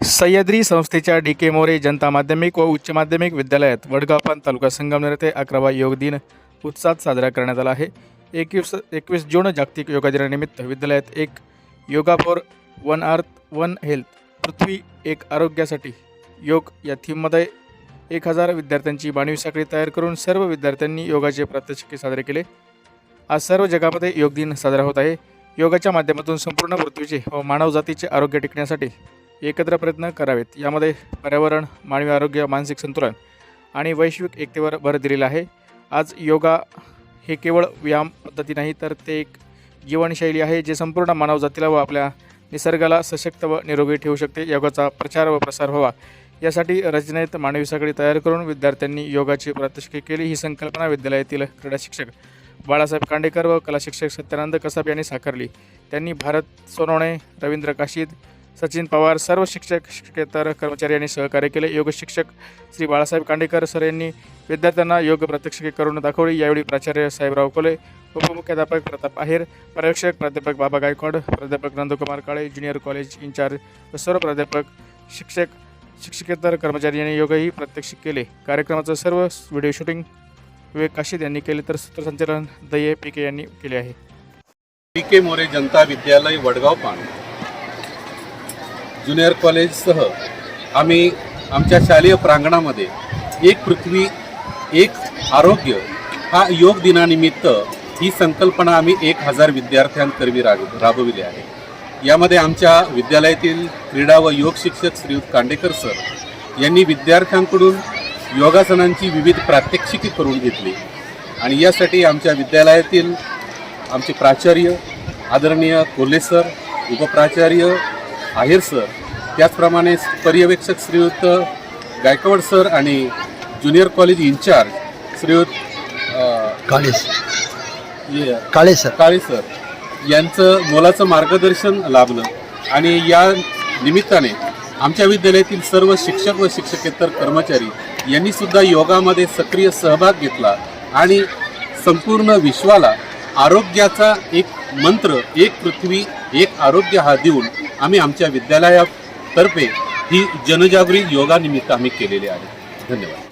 सह्याद्री संस्थेच्या डी के मोरे जनता माध्यमिक व उच्च माध्यमिक विद्यालयात वडगावपान तालुका संगमनेर येथे अकरावा योग दिन उत्साहात साजरा करण्यात आला आहे. एकवीस एकवीस जून जागतिक योगा दिनानिमित्त विद्यालयात एक yoga for one earth one health पृथ्वी एक आरोग्यासाठी योग या थीममध्ये एक हजार विद्यार्थ्यांची मानवी साखळी तयार करून सर्व विद्यार्थ्यांनी योगाचे प्रात्यक्षिके साजरे केले. आज सर्व जगामध्ये योग दिन साजरा होत आहे. योगाच्या माध्यमातून संपूर्ण पृथ्वीचे व मानवजातीचे आरोग्य टिकण्यासाठी एकत्र प्रयत्न करावेत. यामध्ये पर्यावरण मानवी आरोग्य मानसिक संतुलन आणि वैश्विक एकतेवर भर दिलेला आहे. आज योगा हे केवळ व्यायाम पद्धती नाही तर ते एक जीवनशैली आहे जे संपूर्ण मानवजातीला व आपल्या निसर्गाला सशक्त व निरोगी ठेवू शकते. योगाचा प्रचार व प्रसार व्हावा. यासाठी रचनेत मानवी साखळी तयार करून विद्यार्थ्यांनी योगाची प्रात्यक्षिके केली. ही संकल्पना विद्यालयातील क्रीडा शिक्षक बाळासाहेब कांडेकर व कला शिक्षक सत्यानंद कसाब यांनी साकारली. त्यांनी भारत सोनवणे रवींद्र काशीद सचिन पवार सर्व शिक्षक शिक्षकेतर कर्मचारी यांनी सहकार्य केले. योग शिक्षक श्री बाळासाहेब कांडेकर सर यांनी विद्यार्थ्यांना योग प्रात्यक्षिके करून दाखवली. यावेळी प्राचार्य साहेबराव कोले उपमुख्याध्यापक प्रताप आहेर पर्यवेक्षक प्राध्यापक बाबा गायकवाड प्राध्यापक Nandkumar Kale junior college in-charge सर्व प्राध्यापक शिक्षक शिक्षकेतर कर्मचारी यांनी योगही प्रात्यक्षिक केले. कार्यक्रमाचं सर्व व्हिडिओ शूटिंग विवेक काशीद यांनी केले. तर सूत्रसंचालन दये पी के यांनी केले आहे. पी के मोरे जनता विद्यालय वडगाव पाणी. ज्युनियर कॉलेजसह आम्ही आमच्या शालेय प्रांगणामध्ये एक पृथ्वी एक आरोग्य हा योग दिनानिमित्त ही संकल्पना आम्ही एक हजार विद्यार्थ्यांकरवी राब राबविली आहे. यामध्ये आमच्या विद्यालयातील क्रीडा व योग शिक्षक श्रीयुत कांडेकर सर यांनी विद्यार्थ्यांकडून योगासनांची विविध प्रात्यक्षिके करून घेतली आणि यासाठी आमच्या विद्यालयातील आमचे प्राचार्य आदरणीय कोल्हे सर उपप्राचार्य आहेर सर. त्याचप्रमाणे पर्यवेक्षक श्रीयुत गायकवाड सर आणि ज्युनियर कॉलेज इन्चार्ज श्रीयुत अ, काळे ये- काळे सर. काळे सर यांचं मोलाचं मार्गदर्शन लाभलं. आणि या निमित्ताने आमच्या विद्यालयातील सर्व शिक्षक व शिक्षकेतर कर्मचारी यांनी सुद्धा योगामध्ये सक्रिय सहभाग घेतला आणि संपूर्ण विश्वाला आरोग्याचा एक मंत्र एक पृथ्वी एक आरोग्य हा देऊन आम्ही आमच्या विद्यालयातर्फे ही जनजागृती योगानिमित्त आम्ही केलेली आहे. धन्यवाद.